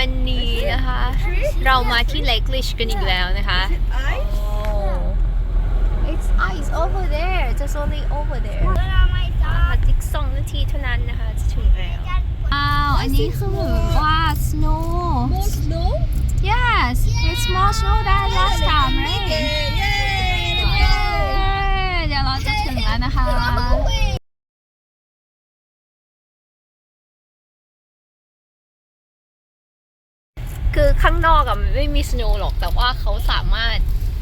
วันนี้นะคะ เรามาที่เล k ลิชกันอีกแล้วนะคะ It's ice over there just only over there อีกสองนาทีเท่านั้นนะคะ จะถึงแล้ว อ้าว อันนี้คือเหมือนว่า snow snow? yes it's more snow than last time right เย้เดี๋ยวเราจะถึงแล้วนะคะ ข้างนอกอะมันไม่มี snow หรอก แต่ว่าเขาสามารถ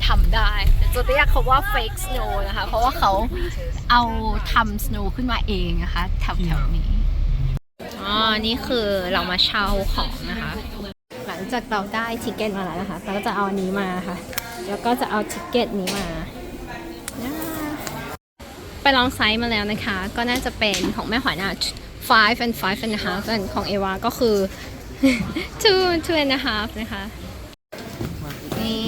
ทำได้จะเรียกเขาว่า fake snow นะคะ เพราะว่าเขาเอาทำ snow ขึ้นมาเองนะคะแถวแถวๆนี้ อ๋อ นี่คือเรามาเช่าของนะคะ หลังจากเราได้ทิเก็ตมาแล้วนะคะ เราก็จะเอาอันนี้มาค่ะ แล้วก็จะเอาทิเก็ตนี้มา ไปลองไซส์มาแล้วนะคะ ก็น่าจะเป็นของแม่ขวัญอะ five and five and a half ส่วนของเอวาก็คือ two two and a half นะคะ นี่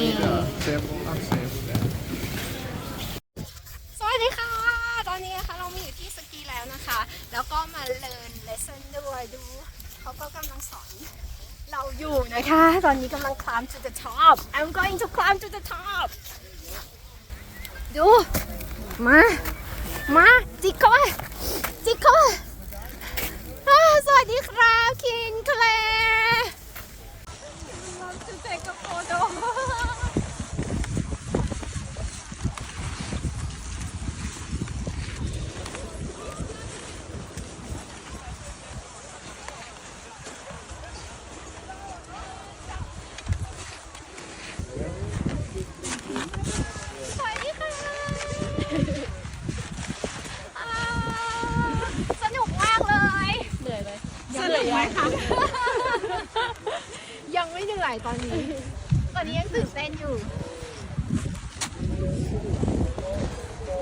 Safe, unsafe. สวัสดีค่ะ ตอนนี้นะคะเรามาอยู่ที่สกีแล้วนะคะ แล้วก็มาเรียน lesson ด้วยดู เขาก็กำลังสอนเราอยู่นะคะ ตอนนี้กำลัง climb to the top I'm going to climb to the top ดู มา มา จิกเข้าไปจิกเข้าไปอ่าส วัสดีครับ คินแคลร์ Love to take a photo สวัสดีค่ะอ่าสนุกมากเลย เหนื่อยไหมสนุกไหมคะ ยังไม่เหนื่อยตอนนี้ ตอนนี้ยังตื่นเต้นอยู่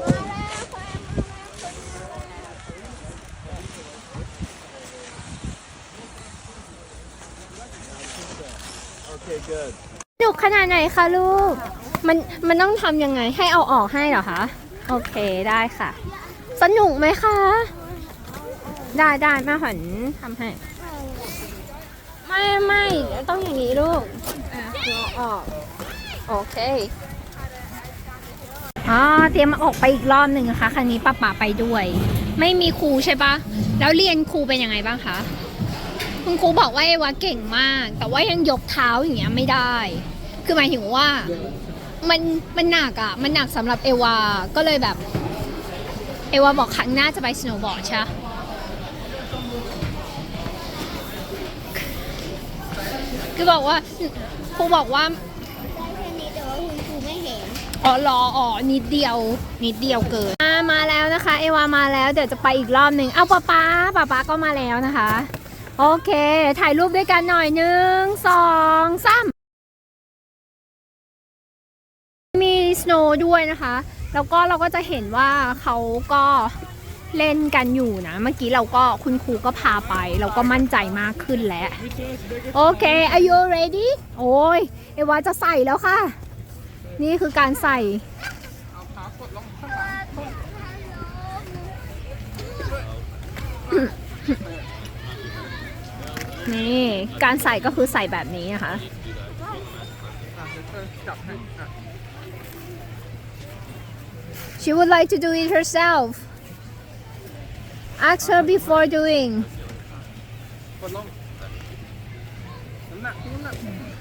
มาแล้วแฟนมาแล้ว Okay, good. สนุกขนาดไหนคะลูก มันมันต้องทำยังไงให้เอาออกให้เหรอคะ โอเคได้ค่ะ สนุกไหมคะ ได้ได้แม่ขวัญทำให้ ไม่ไม่ต้องอย่างนี้ลูกอะเอออกโอเคอ๋อเตรียมออกไปอีกรอบหนึ่งนะคะครั้งนี้ป้าป๋าไปด้วย ไม่มีครูใช่ปะแล้วเรียนครูเป็นยังไงบ้างคะคุณครูบอกว่าเอวาเก่งมาก แต่ว่ายังยกเท้าอย่างเงี้ยไม่ได้ คือหมายถึงว่ามันมันหนักอะมันหนักสำหรับเอวา ก็เลยแบบ เอวาบอกครั้งหน้าจะไปสโนว์บอร์ดใช่ คือบอกว่าครูบอกว่าได้แค่นี้แต่ว่าคุณครูไม่เห็นอ๋อรออ๋อนิดเดียว นิดเดียวเกินอ่ามาแล้วนะคะ เอวามาแล้วเดี๋ยวจะไปอีกรอบหนึ่งเอาป้าป๊าป้าป๊าก็มาแล้วนะคะ โอเค ถ่ายรูปด้วยกันหน่อยหนึ่งสองสามมีสโนว์ด้วยนะคะ แล้วก็เราก็จะเห็นว่าเขาก็ เล่นกันอยู่นะ เมื่อกี้เราก็คุณครูก็พาไป เราก็มั่นใจมากขึ้นแล้ว โอเค are you ready โอ้ยเอวาจะใส่แล้วค่ะ นี่คือการใส่นี่การใส่ก็คือใส่แบบนี้นะคะ She would like to do it herself. Ask her before doing. กดลงน้ำหนักน้ำหนัก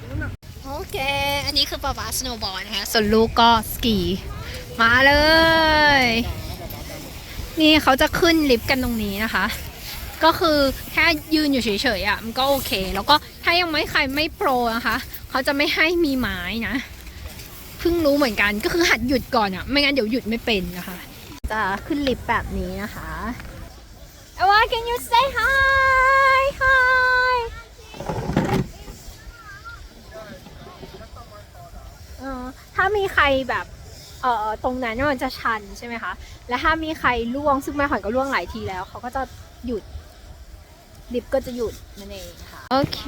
น้ำหนักโอเค อันนี้คือปาป๊าสโนว์บอร์ดนะคะ ส่วนลูกก็สกี มาเลย นี่เขาจะขึ้นลิฟต์กันตรงนี้นะคะ ก็คือแค่ยืนอยู่เฉยๆอะ มันก็โอเค แล้วก็ถ้ายังไม่ใครไม่โปรนะคะ เขาจะไม่ให้มีไม้นะ เพิ่งรู้เหมือนกัน ก็คือหัดหยุดก่อนอะ ไม่งั้นเดี๋ยวหยุดไม่เป็นนะคะ จะขึ้นลิฟต์แบบนี้นะคะ can you say hi hi เออถ้ามีใครแบบเอ่อตรงนั้นมันจะชันใช่ไหมคะ และถ้ามีใครล่วงซึ่งแม่ขวัญก็ล่วงหลายทีแล้ว เขาก็จะหยุดลิฟต์ก็จะหยุดนั่นเองค่ะ โอเค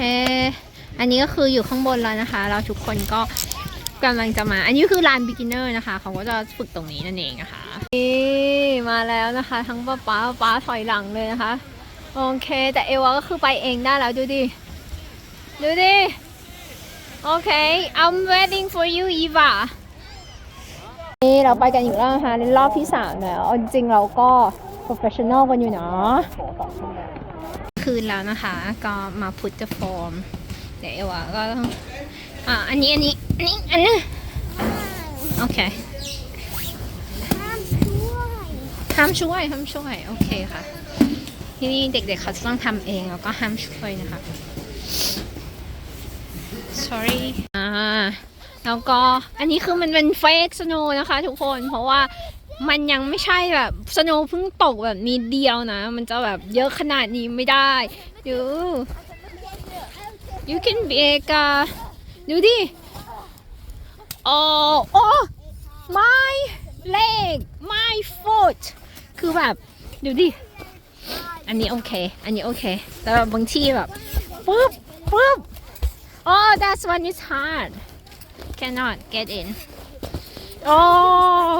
อันนี้ก็คืออยู่ข้างบนแล้วนะคะ เราทุกคนก็กำลังจะมา อันนี้คือลาน beginner นะคะ เขาก็จะฝึกตรงนี้นั่นเองนะคะนี่ แล้วนะคะ ทั้งป้าป้าป้าถอยหลังเลยนะคะ โอเค แต่เอวาก็คือไปเองได้แล้วดูดิ ดูดิ โอเค I'm waiting for you Eva นี่เราไปกันอีกรอบนะคะในรอบที่3แล้วเอาจริงเราก็ professional กันอยู่เนาะคืนแล้วนะคะ ก็มา put the form เดี๋ยวเอวาก็ต้องอะอันนี้ อันนี้ อันนี้ อันนี้ โอเค ห้ามช่วยห้ามช่วยโอเคค่ะ ที่นี่เด็กๆเขาจะต้องทำเองแล้วก็ห้ามช่วยนะคะ sorry อ่าแล้วก็อันนี้คือมันเป็นเฟกสโนนะคะ ทุกคนเพราะว่ามันยังไม่ใช่แบบสโนเพิ่งตกแบบนิดเดียวนะ มันจะแบบเยอะขนาดนี้ไม่ได้ดู you can bake อะดูดิโอ้โอ้ my leg my foot คือแบบดูดิ อันนี้โอเค อันนี้โอเค แต่บบางที่แบบปุ๊บปุ๊บ oh that's one is hard cannot get in oh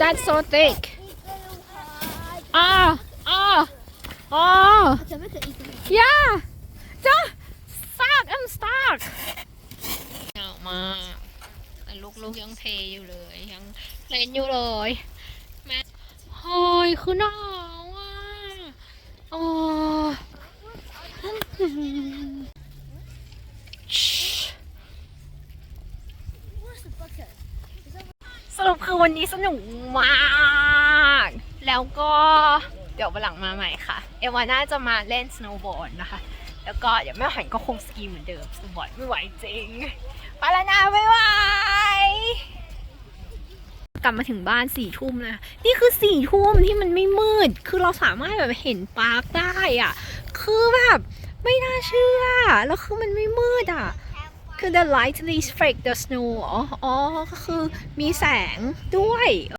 that's so thick อ่าอ่าอ๋อจะไม่เคยอีกเลย yeah จ้า stuck I'm stuck หนามาลูกๆยังเพลอยู่เลยยังเล่นอยู่เลย เฮ้ยคือหนาวอะโอ้สรุปคือวันนี้สนุกมาก แล้วก็เดี๋ยววันหลังมาใหม่ค่ะ เอวาน่าจะมาเล่นสโนว์บอร์ดนะคะ แล้วก็เดี๋ยวแม่หันก็คงสกีเหมือนเดิมสโนว์บอร์ดไม่ไหวจริง ไปแล้วนะบ๊ายบาย กลับมาถึงบ้านสี่ทุ่มนะ นี่คือสี่ทุ่มที่มันไม่มืด คือเราสามารถแบบเห็นปาร์คได้อะ คือแบบไม่น่าเชื่อ แล้วคือมันไม่มืดอะ คือ the light reflect the snow อ๋ออ๋อก็คือมีแสงด้วย